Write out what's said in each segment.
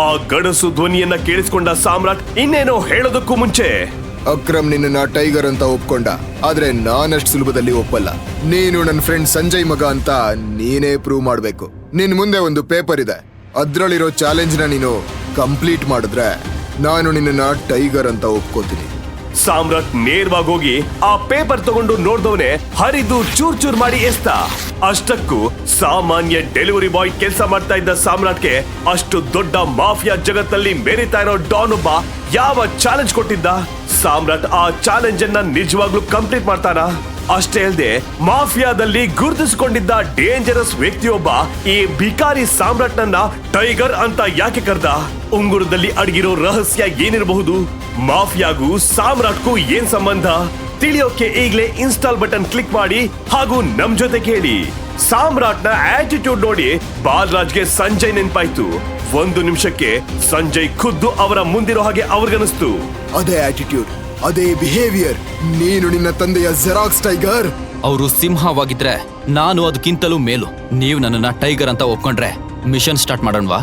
ಆ ಗಡಸು ಧ್ವನಿಯನ್ನ ಕೇಳಿಸಿಕೊಂಡ ಸಾಮ್ರಾಟ್ ಇನ್ನೇನೋ ಹೇಳೋದಕ್ಕೂ ಮುಂಚೆ. ಅಕ್ರಮ್ ನಿನ್ನ ಟೈಗರ್ ಅಂತ ಒಪ್ಕೊಂಡ, ಆದ್ರೆ ನಾನಷ್ಟು ಸುಲಭದಲ್ಲಿ ಒಪ್ಪಲ್ಲ. ನೀನು ನನ್ನ ಫ್ರೆಂಡ್ ಸಂಜಯ್ ಮಗ ಅಂತ ನೀನೇ ಪ್ರೂವ್ ಮಾಡ್ಬೇಕು. ನಿನ್ ಮುಂದೆ ಒಂದು ಪೇಪರ್ ಇದೆ. ಅದ್ರಲ್ಲಿರೋ ಚಾಲೆಂಜ್ನ ನೀನು ಕಂಪ್ಲೀಟ್ ಮಾಡಿದ್ರೆ ನಾನು ನಿನ್ನ ಟೈಗರ್ ಅಂತ ಒಪ್ಕೋತೀನಿ. ಸಾಮ್ರಾಟ್ ನೇರವಾಗಿ ಹೋಗಿ ಆ ಪೇಪರ್ ತಗೊಂಡು ನೋಡ್ದವನೆ ಹರಿದು ಚೂರ್ ಚೂರ್ ಮಾಡಿ ಎಸ್ತ. ಅಷ್ಟಕ್ಕೂ ಸಾಮಾನ್ಯ ಡೆಲಿವರಿ ಬಾಯ್ ಕೆಲಸ ಮಾಡ್ತಾ ಇದ್ದ ಸಾಮ್ರಾಟ್ಗೆ ಅಷ್ಟು ದೊಡ್ಡ ಮಾಫಿಯಾ ಜಗತ್ತಲ್ಲಿ ಮೇರಿತಾ ಇರೋ ಡಾನ್ ಒಬ್ಬ ಯಾವ ಚಾಲೆಂಜ್ ಕೊಟ್ಟಿದ್ದ? ಸಾಮ್ರಾಟ್ ಆ ಚಾಲೆಂಜ್ ಅನ್ನ ನಿಜವಾಗ್ಲೂ ಕಂಪ್ಲೀಟ್ ಮಾಡ್ತಾನ? ಅಷ್ಟೇ ಅಲ್ಲದೆ ಮಾಫಿಯಾದಲ್ಲಿ ಗುರುತಿಸಿಕೊಂಡಿದ್ದ ಡೇಂಜರಸ್ ವ್ಯಕ್ತಿಯೊಬ್ಬ ಈ ಭಿಕಾರಿ ಸಾಮ್ರಾಟ್ನನ್ನ ಟೈಗರ್ ಅಂತ ಯಾಕೆ ಕರ್ದ? ಉಂಗುರದಲ್ಲಿ ಅಡಗಿರೋ ರಹಸ್ಯ ಏನಿರಬಹುದು? ಮಾಫಿಯಾಗೂ ಸಾಮ್ರಾಟ್ಗೂ ಏನ್ ಸಂಬಂಧ? ತಿಳಿಯೋಕೆ ಈಗ್ಲೇ ಇನ್ಸ್ಟಾಲ್ ಬಟನ್ ಕ್ಲಿಕ್ ಮಾಡಿ ಹಾಗೂ ನಮ್ ಜೊತೆ ಕೇಳಿ ಸಾಮ್ರಾಟ್ನ ಆಟಿಟ್ಯೂಡ್ ನೋಡಿ ಬಾಲರಾಜ್ಗೆ ಸಂಜಯ್ ನೆನ್ಪಾಯ್ತು. ಒಂದು ನಿಮಿಷಕ್ಕೆ ಸಂಜಯ್ ಖುದ್ದು ಅವರ ಮುಂದಿರೋ ಹಾಗೆ ಅವ್ರಿಗನಿಸ್ತು ಅದೇ ಆಟಿಟ್ಯೂಡ್ ಅದೇ ಬಿಹೇವಿಯರ್ ನೀನು ನಿನ್ನ ತಂದೆಯ ಜೆರಾಕ್ಸ್ ಟೈಗರ್ ಅವರು ಸಿಂಹವಾಗಿದ್ರೆ ನಾನು ಅದಕ್ಕಿಂತಲೂ ಮೇಲು. ನೀವು ನನ್ನನ್ನ ಟೈಗರ್ ಅಂತ ಒಪ್ಕೊಂಡ್ರೆ ಮಿಷನ್ ಸ್ಟಾರ್ಟ್ ಮಾಡೋಣವಾ?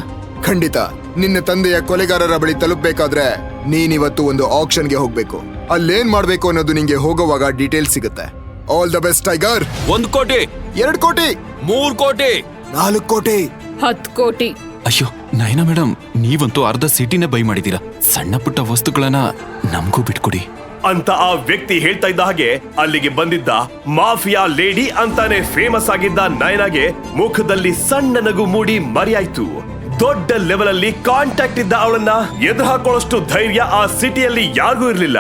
ಖಂಡಿತ. ನಿನ್ನ ತಂದೆಯ ಕೊಲೆಗಾರರ ಬಳಿ ತಲುಪಬೇಕಾದ್ರೆ ನೀನಿವತ್ತು ಒಂದು ಆಕ್ಷನ್ಗೆ ಹೋಗ್ಬೇಕು. ಅಲ್ಲೇನ್ ಮಾಡ್ಬೇಕು ಅನ್ನೋದು ನಿಂಗೆ ಹೋಗುವಾಗ ಡೀಟೇಲ್ಸ್ ಸಿಗುತ್ತೆ. ಆಲ್ ದ ಬೆಸ್ಟ್ ಟೈಗರ್ ಒಂದ್ ಕೋಟಿ! ಎರಡ್ ಕೋಟಿ! ಮೂರ್ ಕೋಟಿ! ನಾಲ್ಕು ಕೋಟಿ! ಹತ್ತು ಕೋಟಿ. ಅಯ್ಯೋ ನಯನ ಮೇಡಮ್ ನೀವಂತೂ ಅರ್ಧ ಸಿಟಿನೇ ಬೈ ಮಾಡಿದೀರಾ. ಸಣ್ಣ ಪುಟ್ಟ ವಸ್ತುಗಳನ್ನ ನಮಗೂ ಬಿಟ್ಕೊಡಿ. ಅಂತ ಆ ವ್ಯಕ್ತಿ ಹೇಳ್ತಾ ಇದ್ದ ಹಾಗೆ ಅಲ್ಲಿಗೆ ಬಂದಿದ್ದ ಮಾಫಿಯಾ ಲೇಡಿ ಅಂತಾನೆ ಫೇಮಸ್ ಆಗಿದ್ದ ನಯನಾಗೆ ಮುಖದಲ್ಲಿ ಸಣ್ಣ ನಗು ಮೂಡಿ ಮರೆಯಾಯ್ತು. ದೊಡ್ಡ ಲೆವೆಲ್ ಅಲ್ಲಿ ಕಾಂಟ್ಯಾಕ್ಟ್ ಇದ್ದ ಅವಳನ್ನ ಎದುರು ಹಾಕೊಳ್ಳೋಷ್ಟು ಧೈರ್ಯ ಆ ಸಿಟಿಯಲ್ಲಿ ಯಾರಿಗೂ ಇರ್ಲಿಲ್ಲ.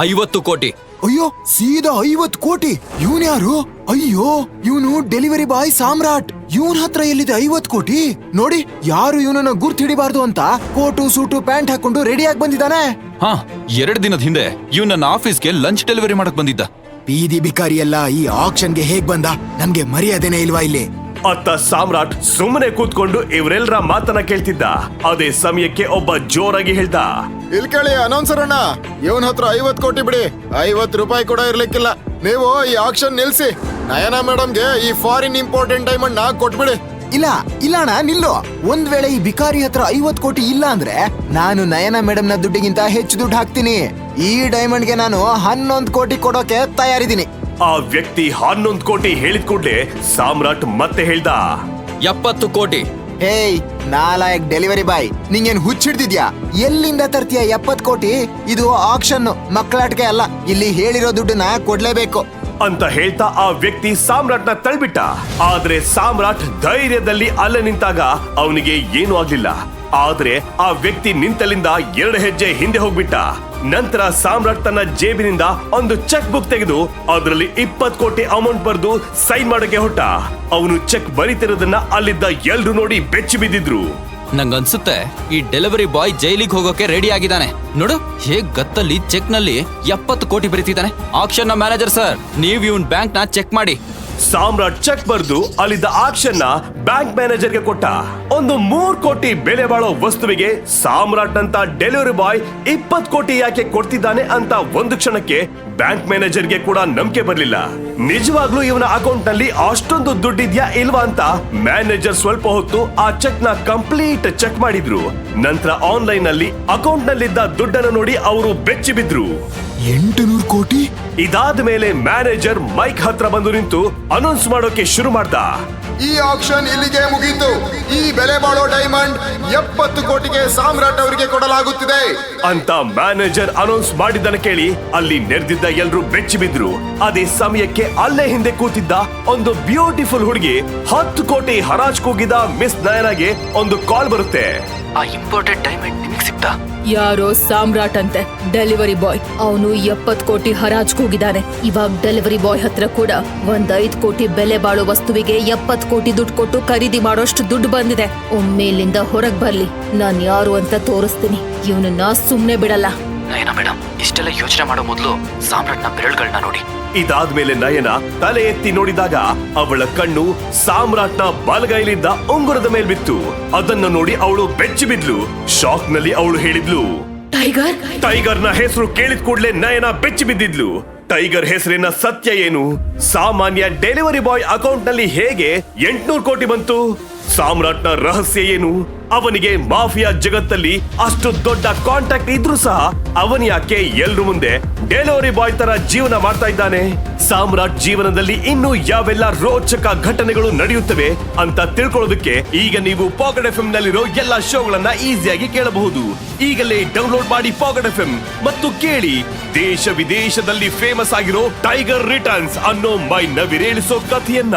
ಐವತ್ತು ಕೋಟಿ. ಅಯ್ಯೋ ಸೀದಾ ಐವತ್ತು ಕೋಟಿ. ಇವನ್ ಯಾರು? ಅಯ್ಯೋ ಇವನು ಡೆಲಿವರಿ ಬಾಯ್ ಸಾಮ್ರಾಟ್. ಇವನ್ ಹತ್ರ ಎಲ್ಲಿದೆ ಐವತ್ ಕೋಟಿ? ನೋಡಿ ಯಾರು ಇವನನ್ನ ಗುರ್ತ್ ಹಿಡಿಬಾರ್ದು ಅಂತ ಕೋಟು ಸೂಟು ಪ್ಯಾಂಟ್ ಹಾಕೊಂಡು ರೆಡಿಯಾಗಿ ಬಂದಿದ್ದಾನೆ. ಹಾ ಎರಡ್ ದಿನದ ಹಿಂದೆ ಇವ್ ನನ್ನ ಆಫೀಸ್ಗೆ ಲಂಚ್ ಡೆಲಿವರಿ ಮಾಡಕ್ ಬಂದಿದ್ದ. ಬೀದಿ ಬಿಕಾರಿ ಎಲ್ಲ ಈ ಆಕ್ಷನ್ಗೆ ಹೇಗ್ ಬಂದ? ನಮ್ಗೆ ಮರ್ಯಾದೆನೇ ಇಲ್ವಾ ಇಲ್ಲಿ? ಅತ್ತ ಸಾಮ್ರಾಟ್ ಸುಮ್ಮನೆ ಕೂತ್ಕೊಂಡು ಇವರೆಲ್ಲರ ಮಾತನ್ನ ಕೇಳ್ತಿದ್ದ. ಅದೇ ಸಮಯಕ್ಕೆ ಒಬ್ಬ ಜೋರಾಗಿ ಹೇಳ್ದ. ಇಲ್ ಕೇಳಿ ಅನೌನ್ಸರ್ ಅಣ್ಣ. ಇವನ್ ಹತ್ರ ಐವತ್ ಕೋಟಿ ಬಿಡಿ. ಐವತ್ ರೂಪಾಯಿ ಕೂಡ ಇರ್ಲಿಕ್ಕಿಲ್ಲ. ನೀವು ಈ ಆಕ್ಷನ್ ನಿಲ್ಸಿ. ನಯನ ಮೇಡಮ್ಗೆ ಈ ಫಾರಿನ್ ಇಂಪಾರ್ಟೆಂಟ್ ಡೈಮಂಡ್ ನಾ ಕೊಟ್ಬಿಡಿ. ಇಲ್ಲ ಇಲ್ಲ ಅಣ್ಣ ನಿಲ್ಲು. ಒಂದ್ ವೇಳೆ ಈ ಬಿಕಾರಿ ಹತ್ರ ಐವತ್ ಕೋಟಿ ಇಲ್ಲ ಅಂದ್ರೆ ನಾನು ನಯನ ಮೇಡಮ್ನ ದುಡ್ಡಿಗಿಂತ ಹೆಚ್ಚು ದುಡ್ಡು ಹಾಕ್ತೀನಿ. ಈ ಡೈಮಂಡ್ಗೆ ನಾನು ಹನ್ನೊಂದ್ ಕೋಟಿ ಕೊಡೋಕೆ ತಯಾರಿದ್ದೀನಿ. ಆ ವ್ಯಕ್ತಿ ಹನ್ನೊಂದು ಕೋಟಿ ಹೇಳಿದ ಕೂಡ್ಲೆ ಸಾಮ್ರಾಟ್ ಮತ್ತೆ ಹೇಳ್ದ. ಎಪ್ಪತ್ತು ಕೋಟಿ. ಹೇಯ್ ನಾಲಾಯಕ್ ಡೆಲಿವರಿ ಬಾಯ್ ನಿಂಗೇನ್ ಹುಚ್ಚಿಡ್ದಿದ್ಯಾ ಎಲ್ಲಿಂದ ತರ್ತೀಯ ಎಪ್ಪತ್ ಕೋಟಿ? ಇದು ಆಕ್ಷನ್ ಮಕ್ಕಳಾಟಿಕೆ ಅಲ್ಲ. ಇಲ್ಲಿ ಹೇಳಿರೋ ದುಡ್ಡನ್ನ ಕೊಡ್ಲೇಬೇಕು. ಅಂತ ಹೇಳ್ತಾ ಆ ವ್ಯಕ್ತಿ ಸಾಮ್ರಾಟ್ನ ತಳ್ಬಿಟ್ಟ. ಆದ್ರೆ ಸಾಮ್ರಾಟ್ ಧೈರ್ಯದಲ್ಲಿ ಅಲ್ಲ ನಿಂತಾಗ ಅವನಿಗೆ ಏನೂ ಆಗ್ಲಿಲ್ಲ. ಆದ್ರೆ ಆ ವ್ಯಕ್ತಿ ನಿಂತಲಿಂದ ಎರಡು ಹೆಜ್ಜೆ ಹಿಂದೆ ಹೋಗ್ಬಿಟ್ಟ. ನಂತರ ಸಾಮ್ರಾಟ್ ತನ್ನ ಜೇಬಿನಿಂದ ಒಂದು ಚೆಕ್ ಬುಕ್ ತೆಗೆದು ಅದರಲ್ಲಿ ಇಪ್ಪತ್ ಕೋಟಿ ಅಮೌಂಟ್ ಬರೆದು ಸೈನ್ ಮಾಡೋಕೆ ಹೊಟ್ಟ ಅವನು ಚೆಕ್ ಬರೀತಿರೋದನ್ನ ಅಲ್ಲಿದ್ದ ಎಲ್ರು ನೋಡಿ ಬೆಚ್ಚಿ ಬಿದ್ದಿದ್ರು. ನಂಗನ್ಸುತ್ತೆ, ಈ ಡೆಲಿವರಿ ಬಾಯ್ ಜೈಲಿಗೆ ಹೋಗೋಕೆ ರೆಡಿ ಆಗಿದ್ದಾನೆ. ನೋಡು, ಹೇಗ್ ಗತ್ತಲ್ಲಿ ಚೆಕ್ನಲ್ಲಿ ಎಪ್ಪತ್ತು ಕೋಟಿ ಬರೀತಿದ್ದಾನೆ. ಆಕ್ಷನ್ನ ಮ್ಯಾನೇಜರ್ ಸರ್ ನೀವ್ ಇವನ್ ಬ್ಯಾಂಕ್ನ ಚೆಕ್ ಮಾಡಿ. ಸಾಮ್ರಾಟ್ ಚೆಕ್ ಬರೆದು ಅಲ್ಲಿದ್ದ ಆಕ್ಷನ್ನ ಬ್ಯಾಂಕ್ ಮ್ಯಾನೇಜರ್ಗೆ ಕೊಟ್ಟ. ಒಂದು ಮೂರ್ ಕೋಟಿ ಬೆಲೆ ಬಾಳೋ ವಸ್ತುವಿಗೆ ಸಾಮ್ರಾಟ್ ಅಂತ ಡೆಲಿವರಿ ಬಾಯ್ ಇಪ್ಪತ್ ಕೋಟಿ ಯಾಕೆ ಕೊಡ್ತಿದ್ದಾನೆ ಅಂತ ಒಂದು ಕ್ಷಣಕ್ಕೆ ಬ್ಯಾಂಕ್ ಮ್ಯಾನೇಜರ್ಗೆ ಕೂಡ ನಂಬಿಕೆ ಬರ್ಲಿಲ್ಲ. ನಿಜವಾಗ್ಲೂ ಇವನ ಅಕೌಂಟ್ನಲ್ಲಿ ಅಷ್ಟೊಂದು ದುಡ್ಡಿದ್ಯಾ ಇಲ್ವಾ ಅಂತ ಮ್ಯಾನೇಜರ್ ಸ್ವಲ್ಪ ಹೊತ್ತು ಆ ಚೆಕ್ನ ಕಂಪ್ಲೀಟ್ ಚೆಕ್ ಮಾಡಿದ್ರು. ನಂತರ ಆನ್ಲೈನ್ನಲ್ಲಿ ಅಕೌಂಟ್ ನಲ್ಲಿದ್ದ ದುಡ್ಡನ್ನು ನೋಡಿ ಅವರು ಬೆಚ್ಚಿ ಬಿದ್ರು. ಎಂಟು ನೂರು ಕೋಟಿ? ಇದಾದ ಮೇಲೆ ಮ್ಯಾನೇಜರ್ ಮೈಕ್ ಹತ್ರ ಬಂದು ನಿಂತು ಅನೌನ್ಸ್ ಮಾಡೋಕೆ ಶುರು ಮಾಡ್ದ. ಈ ಆಕ್ಷನ್ ಇಲ್ಲಿಗೆ ಮುಗೀತು. ಈ ಬೆಲೆ ಬಾಳೋ ಡೈಮಂಡ್ ಎಪ್ಪತ್ತು ಕೋಟಿಗೆ ಸಾಮ್ರಾಟ್ ಅವರಿಗೆ ಕೊಡಲಾಗುತ್ತಿದೆ. ಅಂತ ಮ್ಯಾನೇಜರ್ ಅನೌನ್ಸ್ ಮಾಡಿದ್ದನ್ನು ಕೇಳಿ ಅಲ್ಲಿ ನೆರೆದಿದ್ದ ಎಲ್ರು ಬೆಚ್ಚಿ ಬಿದ್ರು. ಅದೇ ಸಮಯಕ್ಕೆ ಅಲ್ಲೇ ಹಿಂದೆ ಕೂತಿದ್ದ ಒಂದು ಬ್ಯೂಟಿಫುಲ್ ಹುಡುಗಿ ಹತ್ತು ಕೋಟಿ ಹರಾಜ್ ಕೂಗಿದ ಮಿಸ್ ನಯನಾಗೆ ಒಂದು ಕಾಲ್ ಬರುತ್ತೆ. ಆ ಇಂಪಾರ್ಟೆಂಟ್ ಡೈಮಂಡ್ ನಿಮಗೆ ಸಿಗ್ತಾ? ಯಾರೋ ಸಾಮ್ರಾಟ್ ಅಂತೆ ಡೆಲಿವರಿ ಬಾಯ್. ಅವನು ಎಪ್ಪತ್ ಕೋಟಿ ಹರಾಜ್ ಕೂಗಿದ್ದಾನೆ ಇವಾಗ ಡೆಲಿವರಿ ಬಾಯ್ ಹತ್ರ ಕೂಡ ಒಂದ್ ಐದ್ ಕೋಟಿ ಬೆಲೆ ಬಾಳೋ ವಸ್ತುವಿಗೆ ಎಪ್ಪತ್ ಕೋಟಿ ದುಡ್ಡು ಕೊಟ್ಟು ಖರೀದಿ ಮಾಡೋಷ್ಟು ದುಡ್ಡು ಬಂದಿದೆ. ಒಮ್ಮೆಲಿಂದ ಹೊರಗ್ ಬರ್ಲಿ. ನಾನ್ ಯಾರು ಅಂತ ತೋರಿಸ್ತೀನಿ. ಇವನನ್ನ ಸುಮ್ನೆ ಬಿಡಲ್ಲ. ನಯನ ಮೇಡಮ್ ಇಷ್ಟೆಲ್ಲ ಯೋಚನೆ ಮಾಡೋ ಮೊದಲು ಸಾಮ್ರಾಟ್ನ ಬೆರಳುಗಳನ್ನ ನೋಡಿ. ಇದಾದ್ಮೇಲೆ ನಯನ ತಲೆ ಎತ್ತಿ ನೋಡಿದಾಗ ಅವಳ ಕಣ್ಣು ಸಾಮ್ರಾಟ್ನ ಬಲಗೈಲಿದ್ದ ಉಂಗುರದ ಮೇಲೆ ಬಿತ್ತು. ಅದನ್ನು ನೋಡಿ ಅವಳು ಬೆಚ್ಚಿ ಬಿದ್ಲು. ಶಾಕ್ನಲ್ಲಿ ಅವಳು ಹೇಳಿದ್ಲು ಟೈಗರ್? ಟೈಗರ್ನ ಹೆಸರು ಕೇಳಿದ ಕೂಡಲೇ ನಯನ ಬೆಚ್ಚಿ ಬಿದ್ದಿದ್ಲು. ಟೈಗರ್ ಹೆಸರಿನ ಸತ್ಯ ಏನು? ಸಾಮಾನ್ಯ ಡೆಲಿವರಿ ಬಾಯ್ ಅಕೌಂಟ್ನಲ್ಲಿ ಹೇಗೆ ಎಂಟ್ನೂರು ಕೋಟಿ ಬಂತು? ಸಾಮ್ರಾಟ್ನ ರಹಸ್ಯ ಏನು? ಅವನಿಗೆ ಮಾಫಿಯಾ ಜಗತ್ತಲ್ಲಿ ಅಷ್ಟು ದೊಡ್ಡ ಕಾಂಟ್ಯಾಕ್ಟ್ ಇದ್ರೂ ಸಹ ಅವನ್ ಯಾಕೆ ಎಲ್ರು ಮುಂದೆ ಡೆಲಿವರಿ ಬಾಯ್ ತರ ಜೀವನ ಮಾಡ್ತಾ ಇದ್ದಾನೆ? ಸಾಮ್ರಾಟ್ ಜೀವನದಲ್ಲಿ ಇನ್ನು ಯಾವೆಲ್ಲ ರೋಚಕ ಘಟನೆಗಳು ನಡೆಯುತ್ತವೆ ಅಂತ ತಿಳ್ಕೊಳ್ಳೋದಕ್ಕೆ ಈಗ ನೀವು ಪಾಕೆಟ್ ಎಫ್ ನಲ್ಲಿರೋ ಎಲ್ಲಾ ಶೋಗಳನ್ನ ಈಸಿಯಾಗಿ ಕೇಳಬಹುದು. ಈಗಲೇ ಡೌನ್ಲೋಡ್ ಮಾಡಿ ಪಾಕೆಟ್ ಎಫ್ ಮತ್ತು ಕೇಳಿ. ದೇಶ ವಿದೇಶದಲ್ಲಿ ಫೇಮಸ್ ಆಗಿರೋ ಟೈಗರ್ ರಿಟರ್ನ್ಸ್ ಅನ್ನೋ ಮೈ ನವಿರೇಳಿಸೋ ಕಥೆಯನ್ನ.